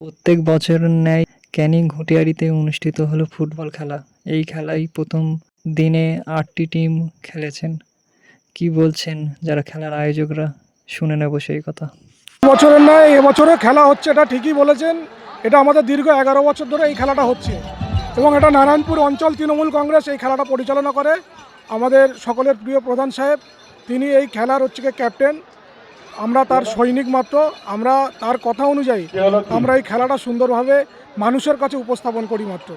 প্রত্যেক বছরের ন্যায় ক্যানিং ঘটিয়ারিতে অনুষ্ঠিত হলো ফুটবল খেলা। এই খেলায় প্রথম দিনে আটটি টিম খেলেছেন। কি বলছেন যারা খেলার আয়োজকরা? শুনে নেব সেই কথা। বছরের নয় এবছরে খেলা হচ্ছে, এটা ঠিকই বলেছেন। এটা আমাদের দীর্ঘ এগারো বছর ধরে এই খেলাটা হচ্ছে। এবং এটা নারায়ণপুর অঞ্চল তৃণমূল কংগ্রেস এই খেলাটা পরিচালনা করে। আমাদের সকলের প্রিয় প্রধান সাহেব, তিনি এই খেলার হচ্ছে ক্যাপ্টেন আমরা তার সৈনিক মাত্র, আমরা তার কথা অনুযায়ী আমরা এই খেলাটা সুন্দরভাবে মানুষের কাছে উপস্থাপন করি মাত্র।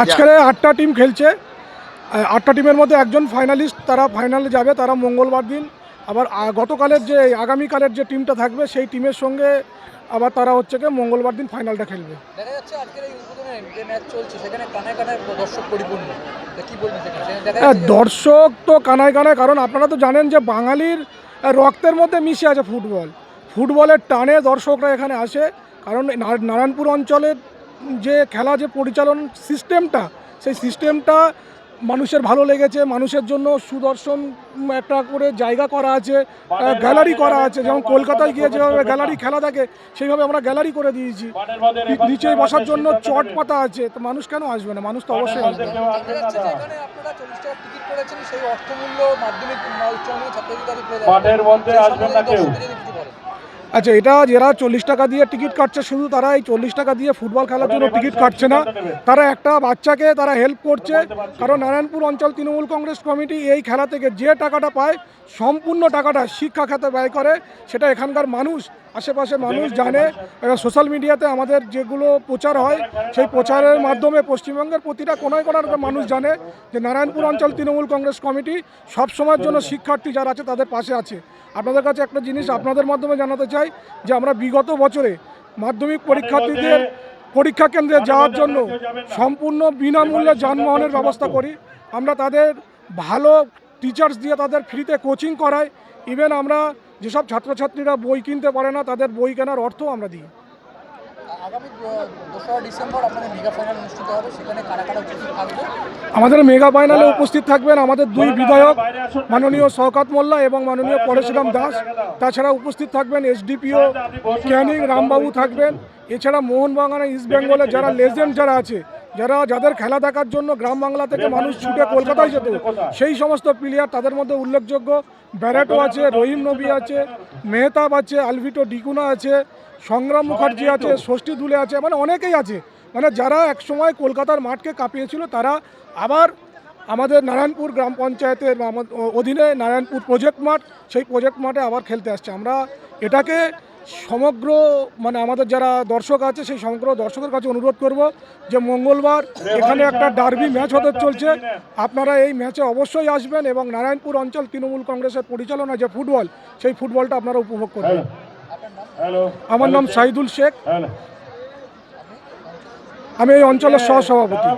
আজকের আটটা টিম খেলছে। আটটা টিমের মধ্যে একজন ফাইনালিস্ট তারা ফাইনালে যাবে, তারা মঙ্গলবার দিন আবার গতকালের যে আগামীকালের যে টিমটা থাকবে সেই টিমের সঙ্গে আবার তারা হচ্ছে গিয়ে মঙ্গলবার দিন ফাইনালটা খেলবে। দেখা যাচ্ছে আজকের এই উদ্বোধনে যে ম্যাচ চলছে সেখানে কানায় কানায় দর্শক পরিপূর্ণ। তা কি বলবেন সেখানে? সেখানে দেখা হ্যাঁ, দর্শক তো কানায় কানায় কারণ আপনারা তো জানেন যে বাঙালির রক্তের মধ্যে মিশে আছে ফুটবল। ফুটবলের টানে দর্শকরা এখানে আসে কারণ নারায়ণপুর অঞ্চলের যে খেলা যে পরিচালন সিস্টেমটা সেই সিস্টেমটা মানুষের ভালো লেগেছে মানুষের জন্য সুদর্শন একটা করে জায়গা করা আছে গ্যালারি করা আছে যেমন কলকাতায় গিয়ে যেভাবে গ্যালারি খেলা থাকে সেইভাবে আমরা গ্যালারি করে দিয়েছি। নিচে বসার জন্য চট পাতা আছে তো মানুষ কেন আসবে না? মানুষ তো অবশ্যই আসবে। দেখা যাচ্ছে যে এখানে আপনারা চল্লিশ টাকা টিকিট করেছেন সেই অর্থমূল্য মাধ্যমিক ছাত্রছাত্রীদের আসবেন না কেউ। আচ্ছা এটা যারা চল্লিশ টাকা দিয়ে টিকিট কাটছে, শুধু তারা এই চল্লিশ টাকা দিয়ে ফুটবল খেলার জন্য টিকিট কাটছে না। তারা একটা বাচ্চাকে তারা হেল্প করছে। কারণ নারায়ণপুর অঞ্চল তৃণমূল কংগ্রেস কমিটি এই খেলা থেকে যে টাকাটা পায়, সম্পূর্ণ টাকাটা শিক্ষা খাতে ব্যয় করে। সেটা এখানকার মানুষ, আশেপাশে মানুষ জানে। সোশ্যাল মিডিয়াতে আমাদের যেগুলো প্রচার হয়, সেই প্রচারের মাধ্যমে পশ্চিমবঙ্গের প্রতিটা কোনায় কোনার মানুষ জানে যে নারায়ণপুর অঞ্চল তৃণমূল কংগ্রেস কমিটি সবসময়ের জন্য শিক্ষার্থী যারা আছে, তাদের পাশে আছে। আপনাদের কাছে একটা জিনিস আপনাদের মাধ্যমে জানাতে চাই যে আমরা বিগত বছরে মাধ্যমিক পরীক্ষার্থীদের পরীক্ষা কেন্দ্রে যাওয়ার জন্য সম্পূর্ণ বিনামূল্যে যানবাহনের ব্যবস্থা করি। আমরা তাদের ভালো টিচার্স দিয়ে তাদের ফ্রিতে কোচিং করাই। ইভেন আমরা যেসব ছাত্রছাত্রীরা বই কিনতে পারে না, তাদের বই কেনার অর্থ আমরা দিই। আগামী দোসরা ডিসেম্বর আপনাদের মেগা ফাইনাল অনুষ্ঠিত হবে সেখানে কারা কারা উপস্থিত থাকবে? আমাদের মেগা ফাইনালে উপস্থিত থাকবেন আমাদের দুই বিধায়ক মাননীয় শওকাত মোল্লা এবং মাননীয় পরশুরাম দাস। তাছাড়া উপস্থিত থাকবেন এসডিপিও ক্যানিং রামবাবু থাকবেন। এছাড়া মোহনবাগান ইস্ট বেঙ্গলের যারা লেজেন্ড যারা আছে যারা যাদের খেলা দেখার জন্য গ্রাম বাংলা থেকে মানুষ ছুটে কলকাতায় যেত সেই সমস্ত প্লেয়ার তাদের মধ্যে উল্লেখযোগ্য। ব্যারাটো আছে রহিম নবী আছে মেহতাব আছে আলভিটো ডিকুনা আছে সংগ্রাম মুখার্জি আছে ষষ্ঠী দুলে আছে মানে অনেকেই আছে। মানে যারা একসময় কলকাতার মাঠকে কাঁপিয়েছিল তারা আবার আমাদের নারায়ণপুর গ্রাম পঞ্চায়েতের অধীনে নারায়ণপুর প্রজেক্ট মাঠ সেই প্রজেক্ট মাঠে আবার খেলতে আসছে। আমরা এটাকে সমগ্র মানে আমাদের যারা দর্শক আছে সেই সমগ্র দর্শকের কাছে অনুরোধ করব যে মঙ্গলবার এখানে একটা ডার্বি ম্যাচ হতে চলছে। আপনারা এই ম্যাচে অবশ্যই আসবেন এবং নারায়ণপুর অঞ্চল তৃণমূল কংগ্রেসের পরিচালনা যে ফুটবল সেই ফুটবলটা আপনারা উপভোগ করবেন। হ্যালো আমার নাম সাইদুল শেখ। আমি এই অঞ্চলের সহসভাপতি।